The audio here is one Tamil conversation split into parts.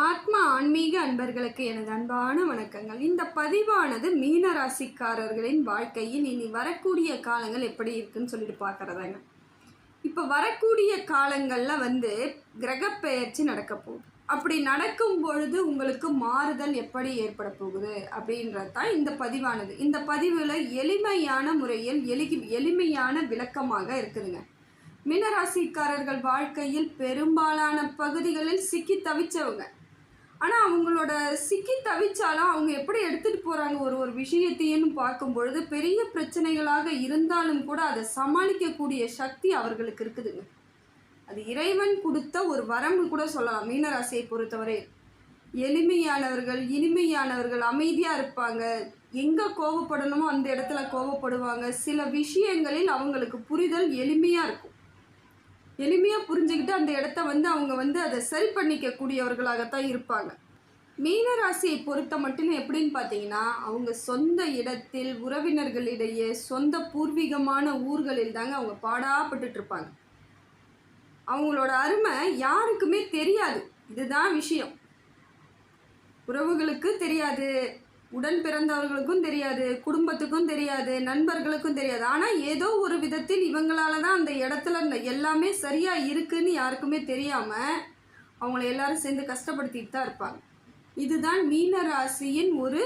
ஆத்மா ஆன்மீக அன்பர்களுக்கு எனது அன்பான வணக்கங்கள். இந்த பதிவானது மீன ராசிக்காரர்களின் வாழ்க்கையில் இனி வரக்கூடிய காலங்கள் எப்படி இருக்குன்னு சொல்லிட்டு பார்க்குறதாங்க. இப்போ வரக்கூடிய காலங்களில் வந்து கிரகப்பெயர்ச்சி நடக்க போகுது. அப்படி நடக்கும் பொழுது உங்களுக்கு மாறுதல் எப்படி ஏற்பட போகுது அப்படின்றது தான் இந்த பதிவானது. இந்த பதிவில் எளிமையான முறையில் எளி எளிமையான விளக்கமாக இருக்குதுங்க. மீனராசிக்காரர்கள் வாழ்க்கையில் பெரும்பாலான பகுதிகளில் சிக்கி தவிச்சவங்க. ஆனால் அவங்களோட சிக்கி தவிச்சாலும் அவங்க எப்படி எடுத்துகிட்டு போகிறாங்க ஒரு ஒரு விஷயத்தையும் பார்க்கும் பொழுது பெரிய பிரச்சனைகளாக இருந்தாலும் கூட அதை சமாளிக்கக்கூடிய சக்தி அவர்களுக்கு இருக்குதுங்க. அது இறைவன் கொடுத்த ஒரு வரம்பு கூட சொல்லலாம். மீனராசியை பொறுத்தவரை எளிமையானவர்கள் இனிமையானவர்கள் அமைதியாக இருப்பாங்க. எங்கே கோவப்படணுமோ அந்த இடத்துல கோவப்படுவாங்க. சில விஷயங்களில் அவங்களுக்கு புரிதல் எளிமையாக இருக்கும். எளிமையாக புரிஞ்சுக்கிட்டு அந்த இடத்த வந்து அவங்க வந்து அதை சரி பண்ணிக்கக்கூடியவர்களாகத்தான் இருப்பாங்க. மீனராசியை பொறுத்த மட்டும் எப்படின்னு பார்த்தீங்கன்னா அவங்க சொந்த இடத்தில் உறவினர்களிடையே சொந்த பூர்வீகமான ஊர்களில் தாங்க அவங்க பாடாப்பட்டுட்டு இருப்பாங்க. அவங்களோட அருமை யாருக்குமே தெரியாது. இதுதான் விஷயம். உறவுகளுக்கு தெரியாது. உடன் பிறந்தவர்களுக்கும் தெரியாது குடும்பத்துக்கும் தெரியாது நண்பர்களுக்கும் தெரியாது. ஆனால் ஏதோ ஒரு விதத்தில் இவங்களால தான் அந்த இடத்துல எல்லாமே சரியாக இருக்குன்னு யாருக்குமே தெரியாமல் அவங்கள எல்லாரும் சேர்ந்து கஷ்டப்படுத்திட்டு தான் இருப்பாங்க. இதுதான் மீன ராசியின் ஒரு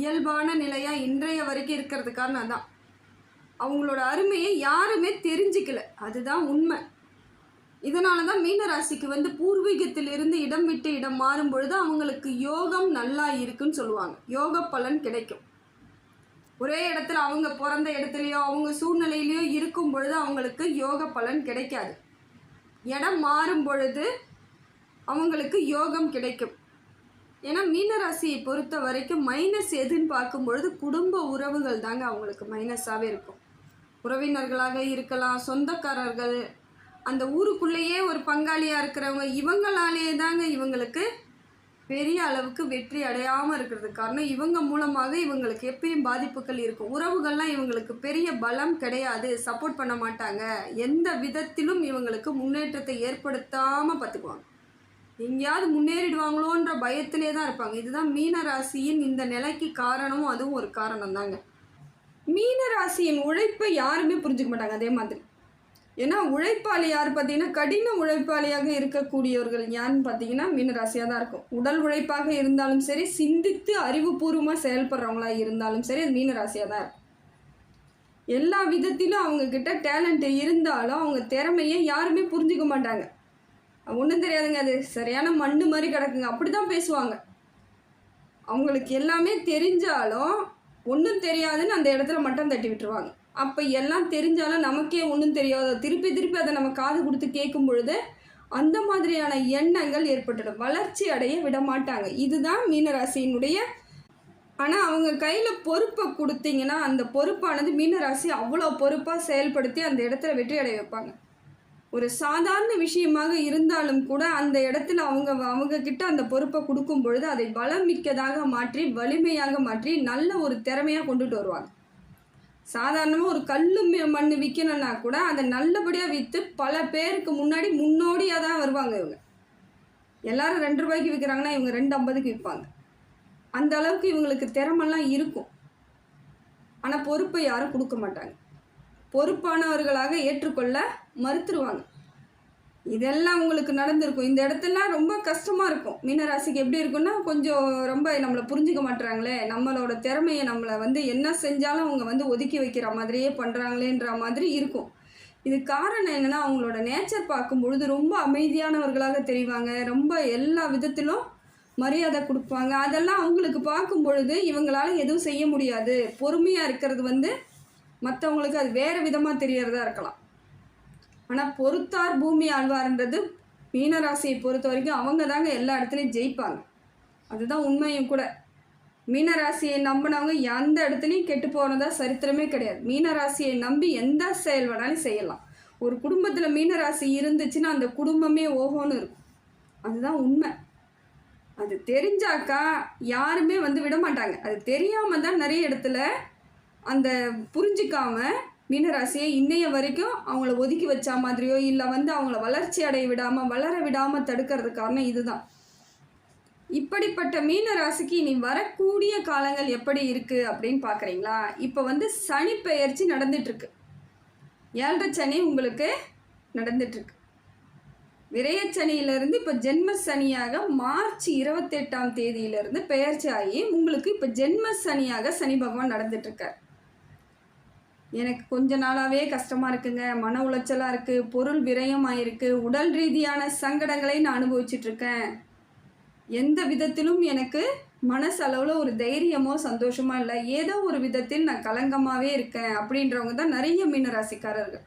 இயல்பான நிலையாக இன்றைய வரைக்கும் இருக்கிறதுக்கான தான் அவங்களோட அருமையை யாருமே தெரிஞ்சுக்கல. அதுதான் உண்மை. இதனால தான் மீனராசிக்கு வந்து பூர்வீகத்திலிருந்து இடம் விட்டு இடம் மாறும் பொழுது அவங்களுக்கு யோகம் நல்லா இருக்குன்னு சொல்லுவாங்க. யோக பலன் கிடைக்கும். ஒரே இடத்துல அவங்க பிறந்த இடத்துலையோ அவங்க சூழ்நிலையிலையோ இருக்கும் பொழுது அவங்களுக்கு யோக பலன் கிடைக்காது. இடம் மாறும் பொழுது அவங்களுக்கு யோகம் கிடைக்கும். ஏன்னா மீனராசியை பொறுத்த வரைக்கும் மைனஸ் எதுன்னு பார்க்கும் பொழுது குடும்ப உறவுகள் தாங்க அவங்களுக்கு மைனஸாகவே இருக்கும். உறவினர்களாக இருக்கலாம் சொந்தக்காரர்கள் அந்த ஊருக்குள்ளேயே ஒரு பங்காளியாக இருக்கிறவங்க இவங்களாலேயே தாங்க இவங்களுக்கு பெரிய அளவுக்கு வெற்றி அடையாமல் இருக்கிறது காரணம். இவங்க மூலமாக இவங்களுக்கு எப்பயும் பாதிப்புகள் இருக்கும். உறவுகள்லாம் இவங்களுக்கு பெரிய பலம் கிடையாது. சப்போர்ட் பண்ண மாட்டாங்க. எந்த விதத்திலும் இவங்களுக்கு முன்னேற்றத்தை ஏற்படுத்தாமல் பார்த்துக்குவாங்க. எங்கேயாவது முன்னேறிடுவாங்களோன்ற பயத்திலே தான் இருப்பாங்க. இதுதான் மீன ராசியின் இந்த நிலைக்கு காரணமும் அதுவும் ஒரு காரணம் தாங்க மீன ராசியின் உழைப்பை யாருமே புரிஞ்சுக்க மாட்டாங்க. அதே மாதிரி. ஏன்னா உழைப்பாளி யார் பார்த்தீங்கன்னா கடின உழைப்பாளியாக இருக்கக்கூடியவர்கள் யாருன்னு பார்த்தீங்கன்னா மீனராசியாக தான் இருக்கும். உடல் உழைப்பாக இருந்தாலும் சரி சிந்தித்து அறிவுபூர்வமாக செயல்படுறவங்களா இருந்தாலும் சரி அது மீனராசியாக தான் இருக்கும். எல்லா விதத்திலும் அவங்கக்கிட்ட டேலண்ட் இருந்தாலும் அவங்க திறமையை யாருமே புரிஞ்சுக்க மாட்டாங்க. ஒன்றும் தெரியாதுங்க அது சரியான மண்ணு மாதிரி கிடக்குங்க. அப்படி தான் பேசுவாங்க. அவங்களுக்கு எல்லாமே தெரிஞ்சாலும் ஒன்றும் தெரியாதுன்னு அந்த இடத்துல மட்டம் தட்டி விட்டுருவாங்க. அப்போ எல்லாம் தெரிஞ்சாலும் நமக்கே ஒன்றும் தெரியாது திருப்பி திருப்பி அதை நம்ம காது கொடுத்து கேட்கும் பொழுது அந்த மாதிரியான எண்ணங்கள் ஏற்பட்டுடும். வளர்ச்சி அடைய விட மாட்டாங்க இதுதான் மீனராசியினுடைய ஆனால் அவங்க கையில் பொறுப்பை கொடுத்தீங்கன்னா அந்த பொறுப்பானது மீனராசி அவ்வளோ பொறுப்பாக செயல்படுத்தி அந்த இடத்துல வெற்றி அடைய வைப்பாங்க. ஒரு சாதாரண விஷயமாக இருந்தாலும் கூட அந்த இடத்துல அவங்க அவங்க கிட்ட அந்த பொறுப்பை கொடுக்கும் பொழுது அதை பலம் மிக்கதாக மாற்றி வலிமையாக மாற்றி நல்ல ஒரு திறமையாக கொண்டுட்டு வருவாங்க. சாதாரணமாக ஒரு கல் மண் விற்கணும்னா கூட அதை நல்லபடியாக விற்று பல பேருக்கு முன்னாடி முன்னோடியாக தான் வருவாங்க இவங்க. எல்லாரும் ரெண்டு ரூபாய்க்கு விற்கிறாங்கன்னா இவங்க ரெண்டு ஐம்பதுக்கு விற்பாங்க. அந்த அளவுக்கு இவங்களுக்கு திறமெல்லாம் இருக்கும். ஆனால் பொறுப்பை யாரும் கொடுக்க மாட்டாங்க. பொறுப்பானவர்களாக ஏற்றுக்கொள்ள மறுத்துருவாங்க. இதெல்லாம் உங்களுக்கு நடந்திருக்கும். இந்த இடத்துலாம் ரொம்ப கஷ்டமாக இருக்கும். மீனராசிக்கு எப்படி இருக்குன்னா கொஞ்சம் ரொம்ப நம்மளை புரிஞ்சுக்க மாட்டுறாங்களே நம்மளோட திறமையை நம்மளை வந்து என்ன செஞ்சாலும் அவங்க வந்து ஒதுக்கி வைக்கிற மாதிரியே பண்ணுறாங்களேன்ற மாதிரி இருக்கும். இது காரணம் என்னென்னா அவங்களோட நேச்சர் பார்க்கும் பொழுது ரொம்ப அமைதியானவர்களாக தெரிவாங்க. ரொம்ப எல்லா விதத்திலும் மரியாதை கொடுப்பாங்க. அதெல்லாம் அவங்களுக்கு பார்க்கும் பொழுது இவங்களால எதுவும் செய்ய முடியாது. பொறுமையாக இருக்கிறது வந்து மற்றவங்களுக்கு அது வேறு விதமாக தெரியறதா இருக்கலாம். ஆனால் பொறுத்தார் பூமி ஆழ்வார்ன்றது மீனராசியை பொறுத்த வரைக்கும் அவங்க தாங்க எல்லா இடத்துலையும் ஜெயிப்பாங்க. அதுதான் உண்மையும் கூட. மீனராசியை நம்பினவங்க எந்த இடத்துலையும் கெட்டு போனதா சரித்திரமே கிடையாது. மீனராசியை நம்பி எந்த செயல் வேணாலும் செய்யலாம். ஒரு குடும்பத்தில் மீனராசி இருந்துச்சுன்னா அந்த குடும்பமே ஓஹோன்னு இருக்கும். அதுதான் உண்மை. அது தெரிஞ்சாக்கா யாருமே வந்து விட மாட்டாங்க. அது தெரியாமல் தான் நிறைய இடத்துல அந்த புரிஞ்சிக்காமல் மீனராசியை இன்னைய வரைக்கும் அவங்கள ஒதுக்கி வச்சா மாதிரியோ இல்லை வந்து அவங்கள வளர்ச்சி அடைய விடாமல் வளர விடாமல் தடுக்கிறது காரணம் இதுதான். இப்படிப்பட்ட மீன ராசிக்கு இனி வரக்கூடிய காலங்கள் எப்படி இருக்குது அப்படின்னு பார்க்குறீங்களா இப்போ வந்து சனி பெயர்ச்சி நடந்துட்டுருக்கு. ஏழரை சனி உங்களுக்கு நடந்துட்டுருக்கு. இருக்கு இப்போ ஜென்ம சனியாக மார்ச் இருபத்தெட்டாம் தேதியிலிருந்து பெயர்ச்சி ஆகி உங்களுக்கு இப்போ ஜென்ம சனியாக சனி பகவான் நடந்துட்டுருக்கார். எனக்கு கொஞ்ச நாளாகவே கஷ்டமாக இருக்குங்க. மன உளைச்சலாக இருக்குது பொருள் விரயம் ஆயிருக்கு உடல் ரீதியான சங்கடங்களை நான் அனுபவிச்சிட்ருக்கேன் எந்த விதத்திலும் எனக்கு மனசளவில் ஒரு தைரியமோ சந்தோஷமோ இல்லை. ஏதோ ஒரு விதத்தில் நான் கலங்கமாகவே இருக்கேன் அப்படின்றவங்க தான் நிறைய மீனராசிக்காரர்கள்.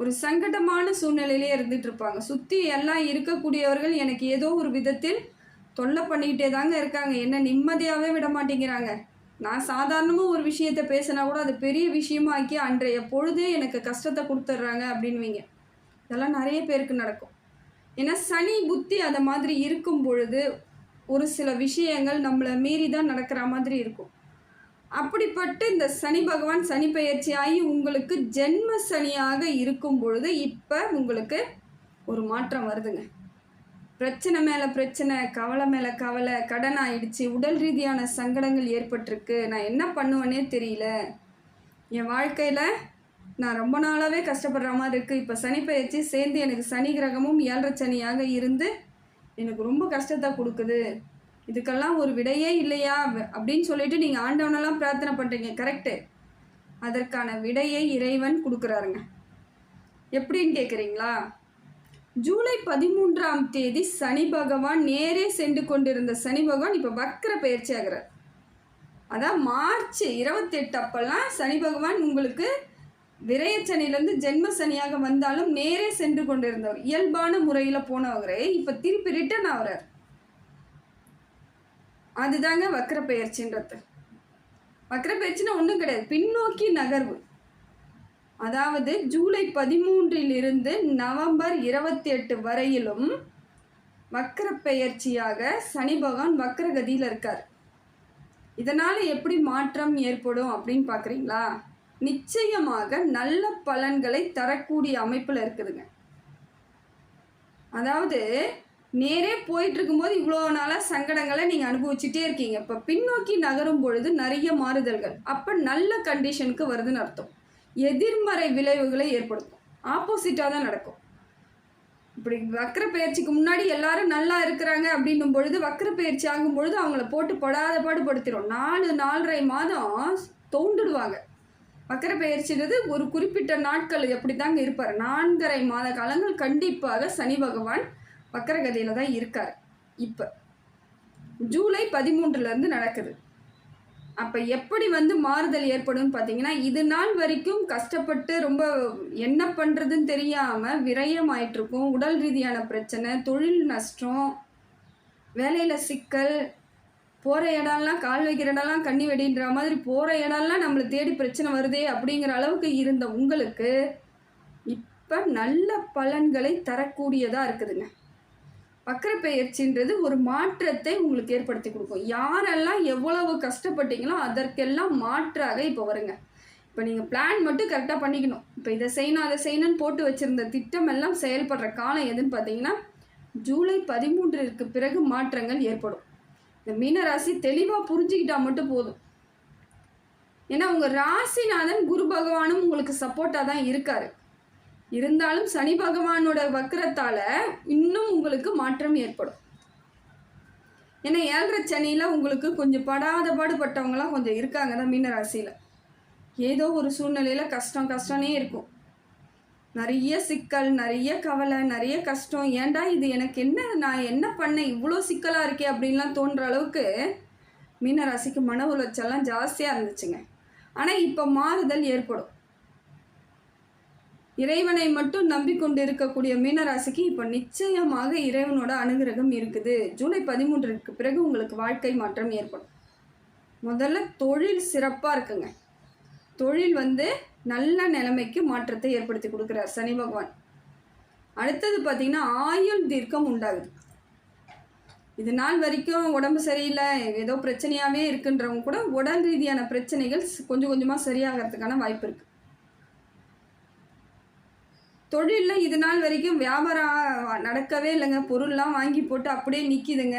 ஒரு சங்கடமான சூழ்நிலையிலே இருந்துட்டு இருப்பாங்க. சுற்றி எல்லாம் இருக்கக்கூடியவர்கள் எனக்கு ஏதோ ஒரு விதத்தில் தொல்லை பண்ணிக்கிட்டே தாங்க இருக்காங்க. என்ன நிம்மதியாகவே விட மாட்டேங்கிறாங்க. நான் சாதாரணமாக ஒரு விஷயத்தை பேசினா கூட அது பெரிய விஷயமாக்கி அன்றைய பொழுதே எனக்கு கஷ்டத்தை கொடுத்துட்றாங்க அப்படின்வீங்க. இதெல்லாம் நிறைய பேருக்கு நடக்கும். ஏன்னா சனி புத்தி அதை மாதிரி இருக்கும் பொழுது ஒரு சில விஷயங்கள் நம்மளை மீறி தான் நடக்கிற மாதிரி இருக்கும். அப்படிப்பட்டு இந்த சனி பகவான் சனி பயிற்சியாகி ஆகி உங்களுக்கு ஜென்ம சனியாக இருக்கும் பொழுது இப்போ உங்களுக்கு ஒரு மாற்றம் வருதுங்க. பிரச்சனை மேலே பிரச்சனை கவலை மேலே கவலை கடன் ஆயிடுச்சு உடல் ரீதியான சங்கடங்கள் ஏற்பட்டிருக்கு. நான் என்ன பண்ணுவேனே தெரியல. என் வாழ்க்கையில் நான் ரொம்ப நாளாகவே கஷ்டப்படுற மாதிரி இருக்குது இப்போ சனிப்பயிற்சி சேர்ந்து எனக்கு சனி கிரகமும் ஏழரை சனியாக இருந்து எனக்கு ரொம்ப கஷ்டத்தை கொடுக்குது. இதுக்கெல்லாம் ஒரு விடையே இல்லையா? அப்படின்னு சொல்லிட்டு நீங்கள் ஆண்டவனெல்லாம் பிரார்த்தனை பண்ணுறீங்க கரெக்டு அதற்கான விடையை இறைவன் கொடுக்குறாருங்க. எப்படின்னு கேட்குறீங்களா ஜூலை பதிமூன்றாம் தேதி சனி பகவான் நேரே சென்று கொண்டிருந்த சனி பகவான் இப்போ வக்கர பயிற்சி ஆகிறார். அதான் மார்ச் இருபத்தெட்டு அப்போல்லாம் சனி பகவான் உங்களுக்கு விரயச்சனிலேருந்து ஜென்ம சனியாக வந்தாலும் நேரே சென்று கொண்டிருந்தவர். இயல்பான முறையில் போனவரே இப்போ திருப்பி ரிட்டர்ன் ஆகிறார். அதுதாங்க வக்கர பெயர்ச்சின்றது வக்கர பயிற்சின்னா ஒன்றும் கிடையாது. பின்னோக்கி நகர்வு. அதாவது ஜூலை பதிமூன்றிலிருந்து நவம்பர் இருபத்தி எட்டு வரையிலும் வக்கர பெயர்ச்சியாக சனி பகவான் வக்கரகதியில் இருக்கார். இதனால் எப்படி மாற்றம் ஏற்படும் அப்படின்னு பார்க்குறீங்களா நிச்சயமாக நல்ல பலன்களை தரக்கூடிய அமைப்பில் இருக்குதுங்க. அதாவது நேரே போயிட்டு இருக்கும்போது இவ்வளோ நாளாக சங்கடங்களை நீங்கள் அனுபவிச்சுட்டே இருக்கீங்க. இப்போ பின்னோக்கி நகரும் பொழுது நிறைய மாறுதல்கள். அப்போ நல்ல கண்டிஷனுக்கு வருதுன்னு அர்த்தம். எதிர்மறை விளைவுகளை ஏற்படுத்தும். ஆப்போசிட்டாக தான் நடக்கும். இப்படி வக்கர பயிற்சிக்கு முன்னாடி எல்லாரும் நல்லா இருக்கிறாங்க அப்படின்னும் பொழுது வக்கர பயிற்சி ஆகும் பொழுது அவங்கள போட்டு படாத பாடுபடுத்திடும் நாலு நாலரை மாதம் தோண்டுடுவாங்க. வக்கர பயிற்சின்றது ஒரு குறிப்பிட்ட நாட்கள் எப்படி தாங்க இருப்பார்? நான்கரை மாத காலங்கள் கண்டிப்பாக சனி பகவான் வக்கரகதியில் தான் இருக்கார். இப்போ ஜூலை பதிமூன்றுலேருந்து நடக்குது. அப்போ எப்படி வந்து மாறுதல் ஏற்படும் பார்த்தீங்கன்னா இது நாள் வரைக்கும் கஷ்டப்பட்டு ரொம்ப என்ன பண்ணுறதுன்னு தெரியாமல் விரயமாயிட்டிருக்கும். உடல் ரீதியான பிரச்சனை தொழில் நஷ்டம் வேலையில் சிக்கல் போகிற இடம்லாம் கால் வைக்கிற இடம்லாம் கண்ணி வெடின்ற மாதிரி போகிற இடம்லாம் நம்மளை தேடி பிரச்சனை வருதே அப்படிங்கிற அளவுக்கு இருந்த உங்களுக்கு இப்போ நல்ல பலன்களை தரக்கூடியதாக இருக்குதுங்க. வக்கரப்பெயர்ச்சின்றது ஒரு மாற்றத்தை உங்களுக்கு ஏற்படுத்தி கொடுக்கும். யாரெல்லாம் எவ்வளவு கஷ்டப்பட்டீங்களோ அதற்கெல்லாம் மாற்றாக இப்போ வருங்க. இப்போ நீங்கள் பிளான் மட்டும் கரெக்டாக பண்ணிக்கணும். இப்போ இதை செய்யணும் அதை செய்யணும்னு போட்டு வச்சுருந்த திட்டம் எல்லாம் செயல்படுற காலம் எதுன்னு பார்த்தீங்கன்னா ஜூலை பதிமூன்றிற்கு பிறகு மாற்றங்கள் ஏற்படும். இந்த மீனராசி தெளிவாக புரிஞ்சுக்கிட்டால் மட்டும் போதும். ஏன்னா உங்கள் ராசிநாதன் குரு பகவானும் உங்களுக்கு சப்போர்ட்டாக தான் இருக்காரு. இருந்தாலும் சனி பகவானோட வக்கரத்தால் இன்னும் உங்களுக்கு மாற்றம் ஏற்படும். ஏன்னா ஏழரை சனியில் உங்களுக்கு கொஞ்சம் படாத பாடுபட்டவங்களாம் கொஞ்சம் இருக்காங்க தான் மீனராசியில் ஏதோ ஒரு சூழ்நிலையில் கஷ்டம் கஷ்டமே இருக்கும். நிறைய சிக்கல் நிறைய கவலை நிறைய கஷ்டம். ஏன்டா இது எனக்கு என்ன நான் என்ன பண்ணேன்? இவ்வளோ சிக்கலாக இருக்கே அப்படின்லாம் தோன்ற அளவுக்கு மீனராசிக்கு மன உளைச்சல்லாம் ஜாஸ்தியாக இருந்துச்சுங்க. ஆனால் இப்போ மாறுதல் ஏற்படும். இறைவனை மட்டும் நம்பிக்கொண்டு இருக்கக்கூடிய மீனராசிக்கு இப்போ நிச்சயமாக இறைவனோட அனுகிரகம் இருக்குது. ஜூலை பதிமூன்றுக்கு பிறகு உங்களுக்கு வாழ்க்கை மாற்றம் ஏற்படும். முதல்ல தொழில் சிறப்பாக இருக்குங்க. தொழில் வந்து நல்ல நிலைமைக்கு மாற்றத்தை ஏற்படுத்தி கொடுக்குறார் சனி பகவான். அடுத்தது பார்த்தீங்கன்னா ஆயுள் தீர்க்கம் உண்டாகுது. இது நாள் வரைக்கும் உடம்பு சரியில்லை ஏதோ பிரச்சனையாகவே இருக்குன்றவங்க கூட உடல் ரீதியான பிரச்சனைகள் கொஞ்சம் கொஞ்சமாக சரியாகிறதுக்கான வாய்ப்பு இருக்குது தொழிலில் இது நாள் வரைக்கும் வியாபாரம் நடக்கவே இல்லைங்க. பொருள்லாம் வாங்கி போட்டு அப்படியே நிற்கிதுங்க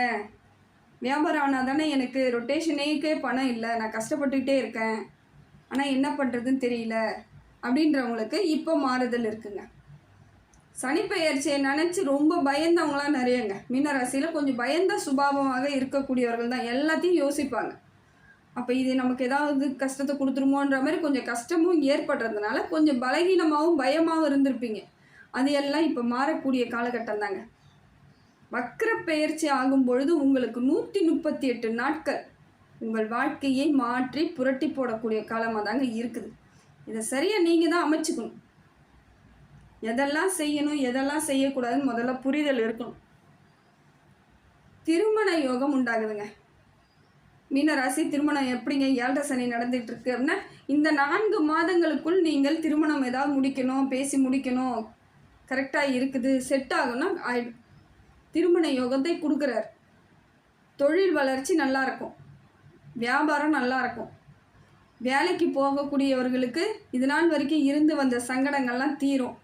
வியாபாரம் ஆனால் தானே எனக்கு ரொட்டேஷனேக்கே பணம் இல்லை. நான் கஷ்டப்பட்டுக்கிட்டே இருக்கேன். ஆனால் என்ன பண்ணுறதுன்னு தெரியல. அப்படின்றவங்களுக்கு இப்போ மாறுதல் இருக்குங்க. சனிப்பெயர்ச்சியை நினச்சி ரொம்ப பயந்தவங்களாம் நிறையங்க. மீனராசியில் கொஞ்சம் பயந்த சுபாவமாக இருக்கக்கூடியவர்கள் தான் எல்லாத்தையும் யோசிப்பாங்க. அப்போ இது நமக்கு ஏதாவது கஷ்டத்தை கொடுத்துருமோன்ற மாதிரி கொஞ்சம் கஷ்டமும் ஏற்படுறதுனால கொஞ்சம் பலகீனமாகவும் பயமாகவும் இருந்திருப்பீங்க. அது எல்லாம் இப்போ மாறக்கூடிய காலகட்டம் தாங்க வக்கர பெயர்ச்சி ஆகும் பொழுது உங்களுக்கு நூற்றி முப்பத்தி எட்டு நாட்கள் உங்கள் வாழ்க்கையை மாற்றி புரட்டி போடக்கூடிய காலமாக தாங்க இருக்குது. இதை சரியாக நீங்கள் தான் அமைச்சுக்கணும். எதெல்லாம் செய்யணும் எதெல்லாம் செய்யக்கூடாதுன்னு முதல்ல புரிதல் இருக்கணும். திருமண யோகம் உண்டாகுதுங்க. மீனராசி திருமணம் எப்படிங்க? ஏழரை சனி நடந்துகிட்டு இருக்கு அப்படின்னா இந்த நான்கு மாதங்களுக்குள் நீங்கள் திருமணம் ஏதாவது முடிக்கணும் பேசி முடிக்கணும் கரெக்டாக இருக்குது செட் ஆகும்னா ஆயிடும் திருமண யோகத்தை கொடுக்குறார். தொழில் வளர்ச்சி நல்லாயிருக்கும். வியாபாரம் நல்லாயிருக்கும். வேலைக்கு போகக்கூடியவர்களுக்கு இது நாள் வரைக்கும் இருந்து வந்த சங்கடங்கள்லாம் தீரும்.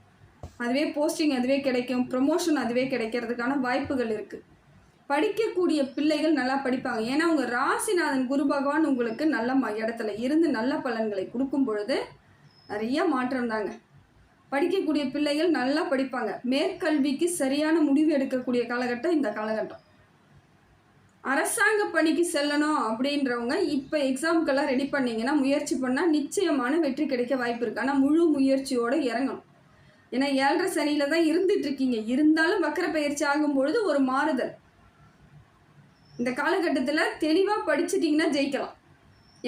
அதுவே போஸ்டிங் அதுவே கிடைக்கும் ப்ரொமோஷன் அதுவே கிடைக்கிறதுக்கான வாய்ப்புகள் இருக்குது படிக்கக்கூடிய பிள்ளைகள் நல்லா படிப்பாங்க. ஏன்னா உங்கள் ராசிநாதன் குரு பகவான் உங்களுக்கு நல்ல ம இடத்துல இருந்து நல்ல பலன்களை கொடுக்கும் பொழுது நிறைய மாற்றம் தாங்க. படிக்கக்கூடிய பிள்ளைகள் நல்லா படிப்பாங்க. மேற்கல்விக்கு சரியான முடிவு எடுக்கக்கூடிய காலகட்டம் இந்த காலகட்டம். அரசாங்க பணிக்கு செல்லணும் அப்படின்றவங்க இப்போ எக்ஸாமுக்கெல்லாம் ரெடி பண்ணிங்கன்னா முயற்சி பண்ணால் நிச்சயமான வெற்றி கிடைக்க வாய்ப்பு இருக்குது ஆனால் முழு முயற்சியோடு இறங்கணும். ஏன்னா ஏழரை சனியில் தான் இருந்துட்டு இருக்கீங்க. இருந்தாலும் வக்கர பயிற்சி ஆகும்பொழுது ஒரு மாறுதல். இந்த காலகட்டத்தில் தெளிவாக படிச்சிட்டிங்கன்னா ஜெயிக்கலாம்.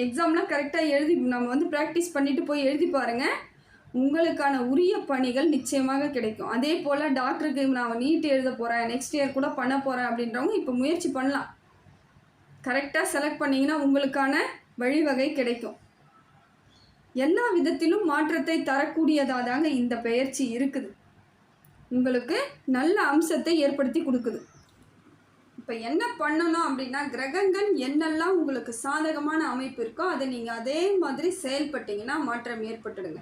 எக்ஸாம்லாம் கரெக்டாக எழுதி நம்ம வந்து ப்ராக்டிஸ் பண்ணிட்டு போய் எழுதி பாருங்கள் உங்களுக்கான உரிய பணிகள் நிச்சயமாக கிடைக்கும். அதே போல் டாக்டருக்கு நான் நீட் எழுத போகிறேன் நெக்ஸ்ட் இயர் கூட பண்ண போகிறேன் அப்படின்றவங்க இப்போ முயற்சி பண்ணலாம். கரெக்டாக செலக்ட் பண்ணிங்கன்னா உங்களுக்கான வழிவகை கிடைக்கும். எல்லா விதத்திலும் மாற்றத்தை தரக்கூடியதாக தாங்க இந்த பெயர்ச்சி இருக்குது. உங்களுக்கு நல்ல அம்சத்தை ஏற்படுத்தி கொடுக்குது. இப்போ என்ன பண்ணணும் அப்படின்னா கிரகங்கள் என்னெல்லாம் உங்களுக்கு சாதகமான அமைப்பு இருக்கோ அதை நீங்கள் அதே மாதிரி செயல்பட்டீங்கன்னா மாற்றம் ஏற்பட்டுடுங்க.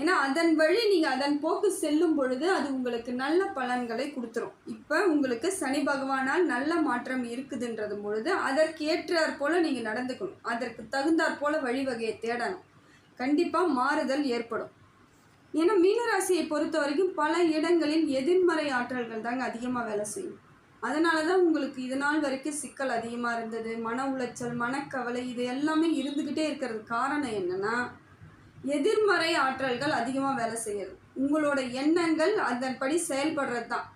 ஏன்னா அதன் வழி நீங்கள் அதன் போக்கு செல்லும் பொழுது அது உங்களுக்கு நல்ல பலன்களை கொடுத்துரும். இப்போ உங்களுக்கு சனி பகவானால் நல்ல மாற்றம் இருக்குதுன்றது பொழுது அதற்கு ஏற்றாற் போல் நீங்கள் நடந்துக்கணும். அதற்கு தகுந்தாற் போல் வழிவகையை தேடணும். கண்டிப்பாக மாறுதல் ஏற்படும். ஏன்னா மீனராசியை பொறுத்த வரைக்கும் பல இடங்களில் எதிர்மறை ஆற்றல்கள் தாங்க அதிகமாக வேலை செய்யும். அதனால தான் உங்களுக்கு இது நாள் வரைக்கும் சிக்கல் அதிகமாக இருந்தது மன உளைச்சல் மனக்கவலை இது எல்லாமே இருந்துக்கிட்டே இருக்கிறது. காரணம் என்னென்னா எதிர்மறை ஆற்றல்கள் அதிகமாக வேலை செய்யறது உங்களோட எண்ணங்கள் அதன்படி செயல்படுறது தான்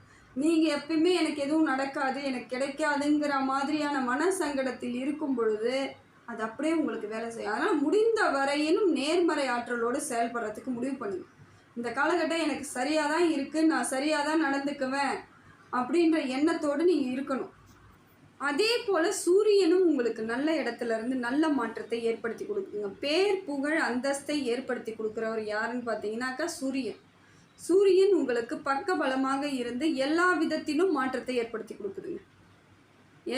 நீங்கள் எப்பயுமே எனக்கு எதுவும் நடக்காது எனக்கு கிடைக்காதுங்கிற மாதிரியான மன சங்கடத்தில் இருக்கும் பொழுது அது அப்படியே உங்களுக்கு வேலை செய்யும். அதனால் முடிந்த வரையிலும் நேர்மறை ஆற்றலோடு செயல்படுறதுக்கு முடிவு பண்ணுங்க இந்த காலகட்டம் எனக்கு சரியாக தான் இருக்குது நான் சரியாக தான் நடந்துக்குவேன். அப்படின்ற எண்ணத்தோடு நீங்கள் இருக்கணும். அதே போல் சூரியனும் உங்களுக்கு நல்ல இடத்துல இருந்து நல்ல மாற்றத்தை ஏற்படுத்தி கொடுக்குங்க. பேர் புகழ் அந்தஸ்தை ஏற்படுத்தி கொடுக்குறவர் யாருன்னு பார்த்தீங்கன்னாக்கா சூரியன். சூரியன் உங்களுக்கு பக்க பலமாக இருந்து எல்லா விதத்திலும் மாற்றத்தை ஏற்படுத்தி கொடுக்குதுங்க.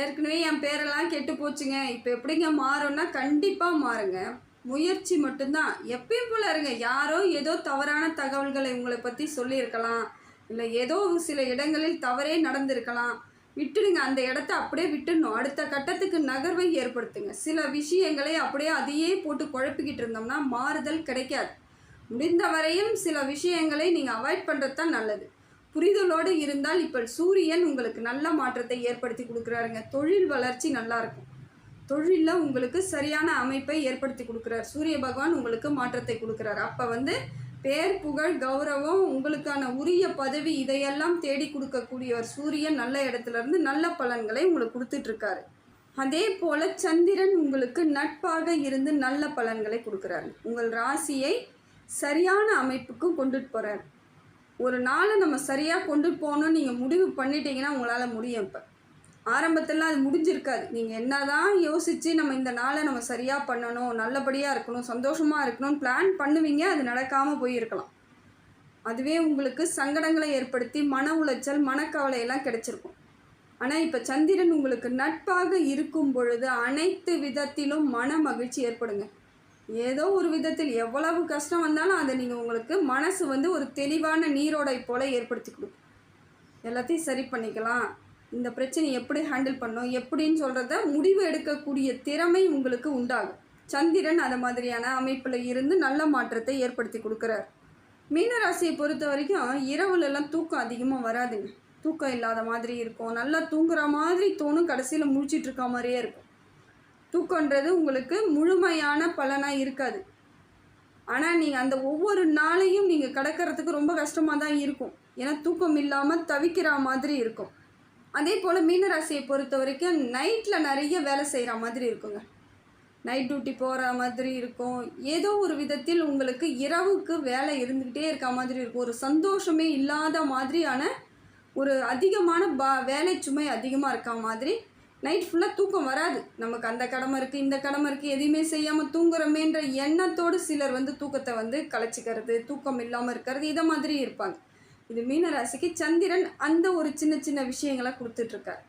ஏற்கனவே என் பேரெல்லாம் கெட்டு போச்சுங்க. இப்போ எப்படிங்க மாறும்னா கண்டிப்பாக மாறுங்க. முயற்சி மட்டும்தான். எப்பயும் போல இருங்க. யாரோ ஏதோ தவறான தகவல்களை உங்களை பற்றி சொல்லியிருக்கலாம். இல்லை ஏதோ சில இடங்களில் தவறே நடந்திருக்கலாம். விட்டுடுங்க அந்த இடத்த அப்படியே விட்டுடணும். அடுத்த கட்டத்துக்கு நகர்வை ஏற்படுத்துங்க. சில விஷயங்களை அப்படியே அதையே போட்டு குழப்பிக்கிட்டு இருந்தோம்னா மாறுதல் கிடைக்காது. முடிந்த வரையும் சில விஷயங்களை நீங்கள் அவாய்ட் பண்ணுறது தான் நல்லது. புரிதலோடு இருந்தால் இப்போ சூரியன் உங்களுக்கு நல்ல மாற்றத்தை ஏற்படுத்தி கொடுக்குறாருங்க. தொழில் வளர்ச்சி நல்லாயிருக்கும் தொழிலில் உங்களுக்கு சரியான அமைப்பை ஏற்படுத்தி கொடுக்குறார். சூரிய பகவான் உங்களுக்கு மாற்றத்தை கொடுக்குறாரு. அப்போ வந்து பேர் புகழ் கௌரவம் உங்களுக்கான உரிய பதவி இதையெல்லாம் தேடி கொடுக்கக்கூடியவர் சூரியன் நல்ல இடத்துல இருந்து நல்ல பலன்களை உங்களுக்கு கொடுத்துட்ருக்காரு. அதே போல் சந்திரன் உங்களுக்கு நட்பாக இருந்து நல்ல பலன்களை கொடுக்குறாரு. உங்கள் ராசியை சரியான அமைப்புக்கு கொண்டுட்டு போகிறார் ஒரு நாளை நம்ம சரியாக கொண்டு போகணும்னு நீங்கள் முடிவு பண்ணிட்டீங்கன்னா உங்களால் முடியும் இப்போ. ஆரம்பத்தில் அது முடிஞ்சிருக்காது. நீங்கள் என்ன தான் யோசித்து நம்ம இந்த நாளை நம்ம சரியாக பண்ணணும் நல்லபடியாக இருக்கணும் சந்தோஷமாக இருக்கணும்னு பிளான் பண்ணுவீங்க அது நடக்காமல் போயிருக்கலாம். அதுவே உங்களுக்கு சங்கடங்களை ஏற்படுத்தி மன உளைச்சல் மனக்கவலையெல்லாம் கிடச்சிருக்கும். கிடைச்சிருக்கும் ஆனால் இப்போ சந்திரன் உங்களுக்கு நட்பாக இருக்கும் பொழுது அனைத்து விதத்திலும் மன மகிழ்ச்சி ஏற்படுங்க. ஏதோ ஒரு விதத்தில் எவ்வளவு கஷ்டம் வந்தாலும் அதை நீங்கள் உங்களுக்கு மனசு வந்து ஒரு தெளிவான நீரோடை போல் ஏற்படுத்தி கொடுக்கும் எல்லாத்தையும் சரி பண்ணிக்கலாம். இந்த பிரச்சனையை எப்படி ஹேண்டில் பண்ணணும் எப்படின்னு சொல்கிறத முடிவு எடுக்கக்கூடிய திறமை உங்களுக்கு உண்டாகும். சந்திரன் அது மாதிரியான அமைப்பில் இருந்து நல்ல மாற்றத்தை ஏற்படுத்தி கொடுக்குறார். மீனராசியை பொறுத்த வரைக்கும் இரவுலலாம் தூக்கம் அதிகமாக வராதுங்க. தூக்கம் இல்லாத மாதிரி இருக்கும். நல்லா தூங்குற மாதிரி தோணும். கடைசியில் முழிச்சிட்டு மாதிரியே இருக்கும். தூக்கன்றது உங்களுக்கு முழுமையான பலனாக இருக்காது. ஆனால் நீங்கள் அந்த ஒவ்வொரு நாளையும் நீங்கள் கடக்கிறதுக்கு ரொம்ப கஷ்டமாக தான் இருக்கும். ஏன்னா தூக்கம் இல்லாமல் தவிக்கிற மாதிரி இருக்கும். அதே போல் மீனராசியை பொறுத்த வரைக்கும் நைட்டில் நிறைய வேலை செய்கிற மாதிரி இருக்குங்க. நைட் டியூட்டி போகிற மாதிரி இருக்கும். ஏதோ ஒரு விதத்தில் உங்களுக்கு இரவுக்கு வேலை இருந்துக்கிட்டே இருக்க மாதிரி இருக்கும். ஒரு சந்தோஷமே இல்லாத மாதிரியான ஒரு அதிகமான பா வேலை சுமை அதிகமாக இருக்க மாதிரி நைட் ஃபுல்லாக தூக்கம் வராது. நமக்கு அந்த கடமை இருக்குது இந்த கடமை இருக்குது எதையுமே செய்யாமல் தூங்குறோமேன்ற எண்ணத்தோடு சிலர் வந்து தூக்கத்தை வந்து கலைச்சிக்கிறது தூக்கம் இல்லாமல் இருக்கிறது இதை மாதிரி இருப்பாங்க. இது மீனராசிக்கு சந்திரன் அந்த ஒரு சின்ன சின்ன விஷயங்களை கொடுத்துட்ருக்கார்.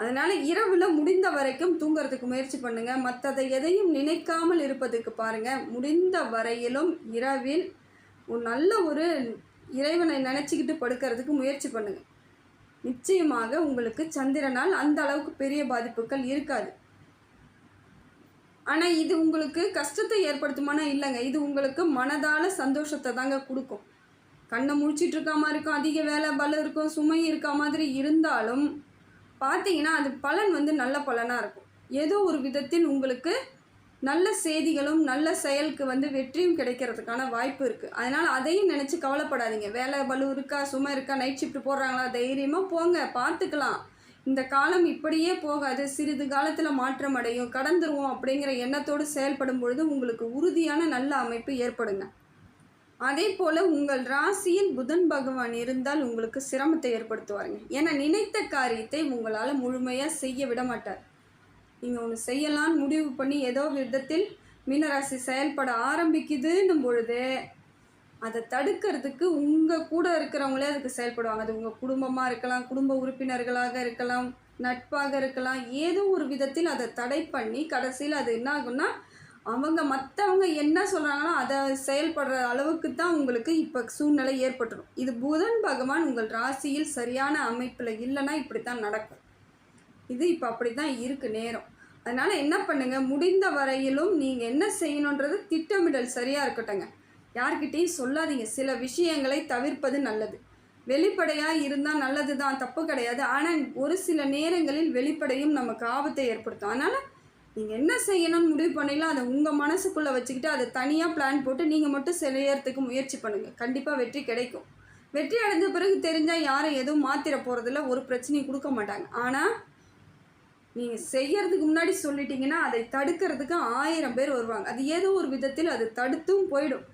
அதனால் இரவில் முடிந்த வரைக்கும் தூங்குறதுக்கு முயற்சி பண்ணுங்கள் மற்றதை எதையும் நினைக்காமல் இருப்பதுக்கு பாருங்கள் முடிந்த வரையிலும் இரவில் ஒரு நல்ல ஒரு இறைவனை நினச்சிக்கிட்டு படுக்கிறதுக்கு முயற்சி பண்ணுங்கள் நிச்சயமாக உங்களுக்கு சந்திரனால் அந்த அளவுக்கு பெரிய பாதிப்புகள் இருக்காது. ஆனால் இது உங்களுக்கு கஷ்டத்தை ஏற்படுத்துமானா இல்லைங்க. இது உங்களுக்கு மனதால சந்தோஷத்தை தாங்க கொடுக்கும். கண்ணை முழிச்சிட்டு இருக்க மாதிரி இருக்கும் அதிக வேலை பல இருக்கும் சுமை இருக்க மாதிரி இருந்தாலும் பார்த்தீங்கன்னா அது பலன் வந்து நல்ல பலனாக இருக்கும். ஏதோ ஒரு விதத்தில் உங்களுக்கு நல்ல செய்திகளும் நல்ல செயலுக்கு வந்து வெற்றியும் கிடைக்கிறதுக்கான வாய்ப்பு இருக்குது அதனால் அதையும் நினச்சி கவலைப்படாதீங்க. வேலை பலு இருக்கா சுமை இருக்கா நைட் ஷிஃப்ட் போடுறாங்களா தைரியமாக போங்க பார்த்துக்கலாம். இந்த காலம் இப்படியே போகாது. சிறிது காலத்தில் மாற்றம் அடையும் கடந்துருவோம் அப்படிங்கிற எண்ணத்தோடு செயல்படும் பொழுது உங்களுக்கு உறுதியான நல்ல அமைப்பு ஏற்படுங்க. அதே போல் உங்கள் ராசியில் புதன் பகவான் இருந்தால் உங்களுக்கு சிரமத்தை ஏற்படுத்துவாருங்க. ஏன்னா நினைத்த காரியத்தை உங்களால் முழுமையாக செய்ய விட மாட்டார். நீங்கள் ஒன்று செய்யலான்னு முடிவு பண்ணி ஏதோ விதத்தில் மீனராசி செயல்பட ஆரம்பிக்குதுன்னும் பொழுது அதை தடுக்கிறதுக்கு உங்கள் கூட இருக்கிறவங்களே அதுக்கு செயல்படுவாங்க. அது உங்கள் குடும்பமாக இருக்கலாம் குடும்ப உறுப்பினர்களாக இருக்கலாம் நட்பாக இருக்கலாம் ஏதோ ஒரு விதத்தில் அதை தடை பண்ணி கடைசியில் அது என்ன ஆகும்னா அவங்க மற்றவங்க என்ன சொல்கிறாங்களோ அதை செயல்படுற அளவுக்கு தான் உங்களுக்கு இப்போ சூழ்நிலை ஏற்பட்டுரும். இது புதன் பகவான் உங்கள் ராசியில் சரியான அமைப்பில் இல்லைன்னா இப்படி தான் நடக்கும். இது இப்போ அப்படி தான் இருக்குது நேரம். அதனால் என்ன பண்ணுங்கள் முடிந்த வரையிலும் நீங்கள் என்ன செய்யணுன்றது திட்டமிடல் சரியாக இருக்கட்டுங்க யார்கிட்டையும் சொல்லாதீங்க. சில விஷயங்களை தவிர்ப்பது நல்லது. வெளிப்படையாக இருந்தால் நல்லது தான் தப்பு கிடையாது. ஆனால் ஒரு சில நேரங்களில் வெளிப்படையும் நமக்கு ஆபத்தை ஏற்படுத்தும். அதனால் நீங்கள் என்ன செய்யணும்னு முடிவு பண்ணீங்களோ அதை உங்கள் மனசுக்குள்ளே வச்சுக்கிட்டு அதை தனியாக பிளான் போட்டு நீங்கள் மட்டும் செய்யறதுக்கு முயற்சி பண்ணுங்கள் கண்டிப்பாக வெற்றி கிடைக்கும். வெற்றி அடைஞ்ச பிறகு தெரிஞ்சால் யாரும் எதுவும் மாற்றிட போகிறதில்ல ஒரு பிரச்சனையும் கொடுக்க மாட்டாங்க. ஆனால் நீங்கள் செய்யறதுக்கு முன்னாடி சொல்லிட்டீங்கன்னா அதை தடுக்கிறதுக்கு ஆயிரம் பேர் வருவாங்க. அது ஏதோ ஒரு விதத்தில் அது தடுத்தும் போயிடும்.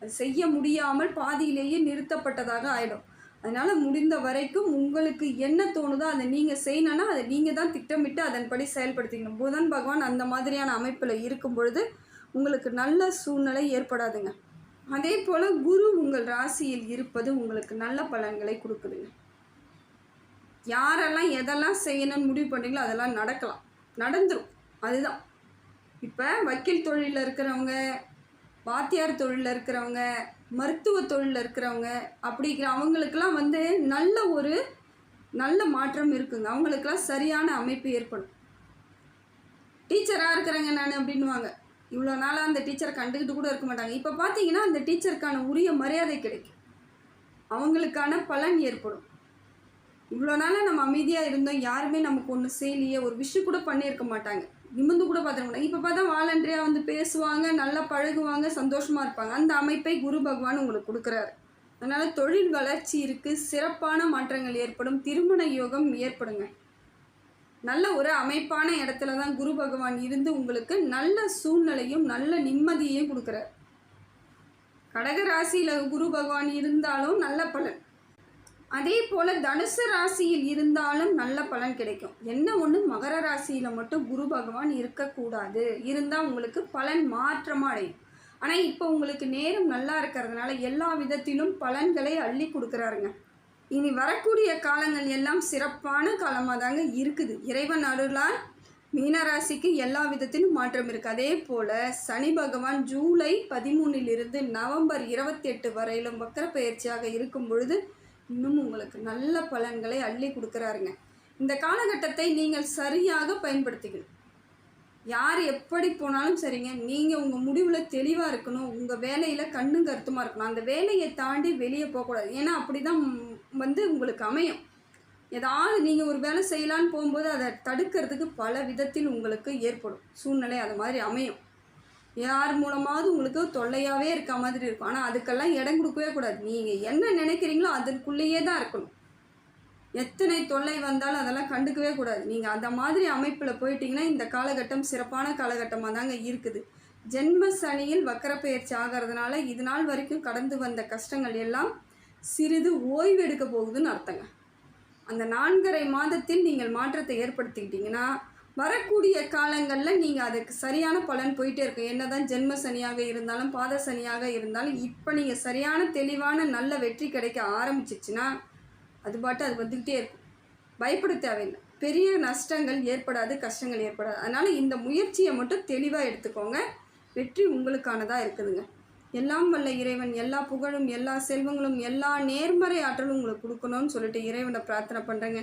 அது செய்ய முடியாமல் பாதியிலேயே நிறுத்தப்பட்டதாக ஆயிடும். அதனால் முடிந்த வரைக்கும் உங்களுக்கு என்ன தோணுதோ அதை நீங்கள் செய்யணும்னா அதை நீங்கள் தான் திட்டமிட்டு அதன்படி செயல்படுத்திக்கணும். புதன் பகவான் அந்த மாதிரியான அமைப்பில் இருக்கும் பொழுது உங்களுக்கு நல்ல சூழ்நிலை ஏற்படாதுங்க. அதே போல் குரு உங்கள் ராசியில் இருப்பது உங்களுக்கு நல்ல பலன்களை கொடுக்குதுங்க. யாரெல்லாம் எதெல்லாம் செய்யணும்னு முடிவு பண்ணுறீங்களோ அதெல்லாம் நடக்கலாம். நடந்துடும் அதுதான். இப்போ வக்கீல் தொழிலில் இருக்கிறவங்க வாத்தியார் தொழிலில் இருக்கிறவங்க மருத்துவ தொழிலில் இருக்கிறவங்க அப்படிங்கிற அவங்களுக்கெல்லாம் வந்து நல்ல ஒரு நல்ல மாற்றம் இருக்குங்க. அவங்களுக்கெல்லாம் சரியான அமைப்பு ஏற்படும். டீச்சராக இருக்கிறேங்க நான் அப்படின்வாங்க இவ்வளோ நாளாக அந்த டீச்சரை கண்டுக்கிட்டு கூட இருக்க மாட்டாங்க. இப்போ பார்த்தீங்கன்னா அந்த டீச்சருக்கான உரிய மரியாதை கிடைக்கும். அவங்களுக்கான பலன் ஏற்படும். இவ்வளோ நாளாக நம்ம அமைதியாக இருந்தோம். யாருமே நமக்கு ஒன்று செய்யலையே. ஒரு விஷயம் கூட பண்ணியிருக்க மாட்டாங்க. நிமிந்து கூட பார்த்துருக்க மாட்டாங்க. இப்போ பார்த்தா வாலண்டரியாக வந்து பேசுவாங்க நல்லா பழகுவாங்க சந்தோஷமாக இருப்பாங்க. அந்த அமைப்பை குரு பகவான் உங்களுக்கு கொடுக்குறாரு. அதனால் தொழில் வளர்ச்சி இருக்குது சிறப்பான மாற்றங்கள் ஏற்படும். திருமண யோகம் ஏற்படுங்க. நல்ல ஒரு அமைப்பான இடத்துல தான் குரு பகவான் இருந்து உங்களுக்கு நல்ல சூழ்நிலையும் நல்ல நிம்மதியையும் கொடுக்குறார். கடக ராசியில் குரு பகவான் இருந்தாலும் நல்ல பலன். அதே போல் தனுசு ராசியில் இருந்தாலும் நல்ல பலன் கிடைக்கும். என்ன ஒன்று மகர ராசியில் மட்டும் குரு பகவான் இருக்கக்கூடாது. இருந்தால் உங்களுக்கு பலன் மாற்றமாக அடையும். ஆனால் இப்போ உங்களுக்கு நேரம் நல்லா இருக்கிறதுனால எல்லா விதத்திலும் பலன்களை அள்ளி கொடுக்குறாருங்க. இனி வரக்கூடிய காலங்கள் எல்லாம் சிறப்பான காலமாக தாங்க இருக்குது. இறைவன் அருளால் மீனராசிக்கு எல்லா விதத்திலும் மாற்றம் இருக்குது அதே போல் சனி பகவான் ஜூலை பதிமூணிலிருந்து நவம்பர் இருபத்தி எட்டு வரையிலும் வக்கர பயிற்சியாக இருக்கும் பொழுது இன்னும் உங்களுக்கு நல்ல பலன்களை அள்ளி கொடுக்குறாருங்க. இந்த காலகட்டத்தை நீங்கள் சரியாக பயன்படுத்திக்கணும். யார் எப்படி போனாலும் சரிங்க. நீங்கள் உங்கள் முடிவில் தெளிவாக இருக்கணும். உங்கள் வேலையில் கண்ணும் கருத்துமாக இருக்கணும். அந்த வேலையை தாண்டி வெளியே போகக்கூடாது. ஏன்னா அப்படி தான் வந்து உங்களுக்கு அமையும். ஏதாவது நீங்கள் ஒரு வேலை செய்யலான்னு போகும்போது அதை தடுக்கிறதுக்கு பல விதத்தில் உங்களுக்கு ஏற்படும். சூழ்நிலை அது மாதிரி அமையும். யார் மூலமாவது உங்களுக்கு தொல்லையாகவே இருக்க மாதிரி இருக்கும். ஆனால் அதுக்கெல்லாம் இடம் கொடுக்கவே கூடாது. நீங்கள் என்ன நினைக்கிறீங்களோ அதற்குள்ளேயே தான் இருக்கணும். எத்தனை தொல்லை வந்தாலும் அதெல்லாம் கண்டுக்கவே கூடாது. நீங்கள் அந்த மாதிரி அமைப்பில் போயிட்டீங்கன்னா இந்த காலகட்டம் சிறப்பான காலகட்டமாக தாங்க இருக்குது. ஜென்ம சனியில் வக்கரப்பெயர்ச்சி ஆகிறதுனால இது நாள் வரைக்கும் கடந்து வந்த கஷ்டங்கள் எல்லாம் சிறிது ஓய்வு எடுக்க போகுதுன்னு அர்த்தங்க. அந்த நான்கரை மாதத்தில் நீங்கள் மாற்றத்தை ஏற்படுத்திக்கிட்டிங்கன்னா வரக்கூடிய காலங்களில் நீங்கள் அதுக்கு சரியான பலன் போயிட்டே இருக்கும் என்னதான் ஜென்ம சனியாக இருந்தாலும் பாத சனியாக இருந்தாலும் இப்போ நீங்கள் சரியான தெளிவான நல்ல வெற்றி கிடைக்க ஆரம்பிச்சிச்சுன்னா அது பாட்டு அது வந்துக்கிட்டே இருக்கும். பயப்பட தேவையில்லை. பெரிய நஷ்டங்கள் ஏற்படாது கஷ்டங்கள் ஏற்படாது. அதனால் இந்த முயற்சியை மட்டும் தெளிவாக எடுத்துக்கோங்க. வெற்றி உங்களுக்கானதாக இருக்குதுங்க. எல்லாம் வல்ல இறைவன் எல்லா புகழும் எல்லா செல்வங்களும் எல்லா நேர்மறை ஆற்றலும் உங்களுக்கு கொடுக்கணும்னு சொல்லிட்டு இறைவனை பிரார்த்தனை பண்ணுறேங்க